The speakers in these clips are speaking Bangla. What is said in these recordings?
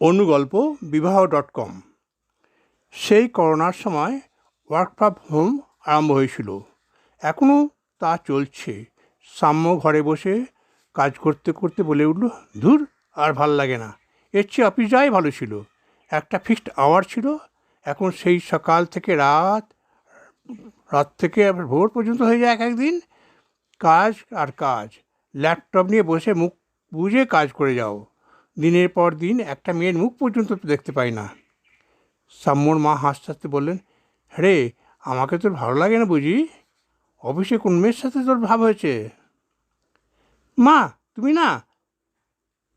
অনুগল্প বিবাহ ডট কম। সেই করোনার সময় ওয়ার্ক ফ্রম হোম আরম্ভ হয়েছিল। এখনও তা চলছে। সাম্য ঘরে বসে কাজ করতে করতে বলে উঠল, ধুর, আর ভালো লাগে না। এর চেয়ে অফিস যাওয়াই ভালো ছিল। একটা ফিক্সড আওয়ার ছিল। এখন সেই সকাল থেকে রাত রাত থেকে ভোর পর্যন্ত হয়ে যায় এক একদিন কাজ আর কাজ। ল্যাপটপ নিয়ে বসে মুখ বুঝে কাজ করে যাও। দিনের পর দিন একটা মেয়ের মুখ পর্যন্ত তো দেখতে পাই না। সাম্যর মা হাসতে হাসতে বললেন রে আমাকে তোর ভালো লাগে না বুঝি? অফিসে কোন মেয়ের সাথে তোর ভাব হয়েছে? মা, তুমি না,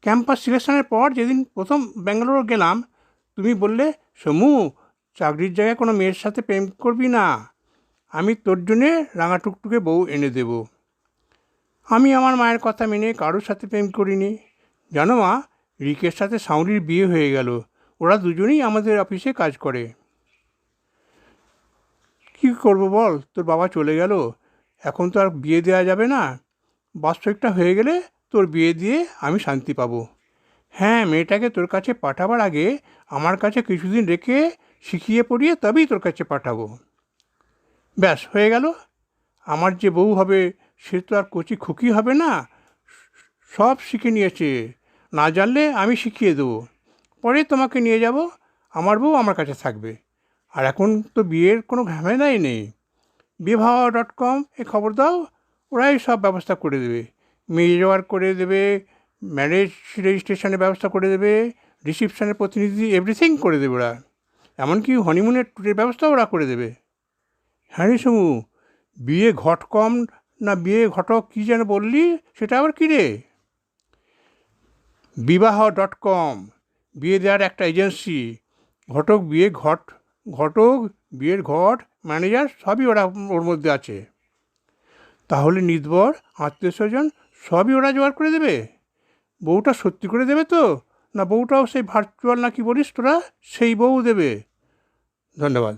ক্যাম্পাস সিলেকশনের পর যেদিন প্রথম ব্যাঙ্গালোর গেলাম, তুমি বললে, সমু, চাকরির জায়গায় কোনো মেয়ের সাথে প্রেম করবি না, আমি তোর জন্যে রাঙা টুকটুকে বউ এনে দেব। আমি আমার মায়ের কথা মেনে কারোর সাথে প্রেম করিনি। জানো মা রিকের সাথে সাউরির বিয়ে হয়ে গেল। ওরা দুজনেই আমাদের অফিসে কাজ করে। কী করব বল? তোর বাবা চলে গেল। এখন তো আর বিয়ে দেওয়া যাবে না। বাস্তবিকটা হয়ে গেলে তোর বিয়ে দিয়ে আমি শান্তি পাবো। হ্যাঁ মেয়েটাকে তোর কাছে পাঠাবার আগে আমার কাছে কিছুদিন রেখে শিখিয়ে পড়িয়ে তবেই তোর কাছে পাঠাবো। ব্যাস, হয়ে গেল। আমার যে বউ হবে, সে তো আর কচি খুকি হবে না। সব শিখে নিয়েছে। না জানলে আমি শিখিয়ে দেবো। পরে তোমাকে নিয়ে যাব, আমার বউ আমার কাছে থাকবে। আর এখন তো বিয়ের কোনো ঝামেলাই নেই। বিবাহ ডট কম এ খবর দাও, ওরাই সব ব্যবস্থা করে দেবে। মেয়ে জোয়ার করে দেবে ম্যারেজ রেজিস্ট্রেশনের ব্যবস্থা করে দেবে রিসিপশনের প্রতিনিধি এভরিথিং করে দেবে ওরা। এমনকি হনিমুনের ট্যুরের ব্যবস্থাও ওরা করে দেবে। হ্যাঁ রে সমু, বিয়ে ঘট কম না বিয়ে ঘটক কী যেন বললি, সেটা আবার কী রে? বিবাহ ডট কম বিয়ে দেওয়ার একটা এজেন্সি, ঘটক বিয়ে ঘট, ঘটক বিয়ের ঘট, ম্যানেজার সবই ওরা ওর মধ্যে আছে। তাহলে নির্ভর আত্মীয় স্বজন সবই ওরা জোগাড় করে দেবে? বউটা সত্যি করে দেবে তো? না বউটাও সেই ভার্চুয়াল নাকি বলিস তোরা? সেই বউ দেবে। ধন্যবাদ।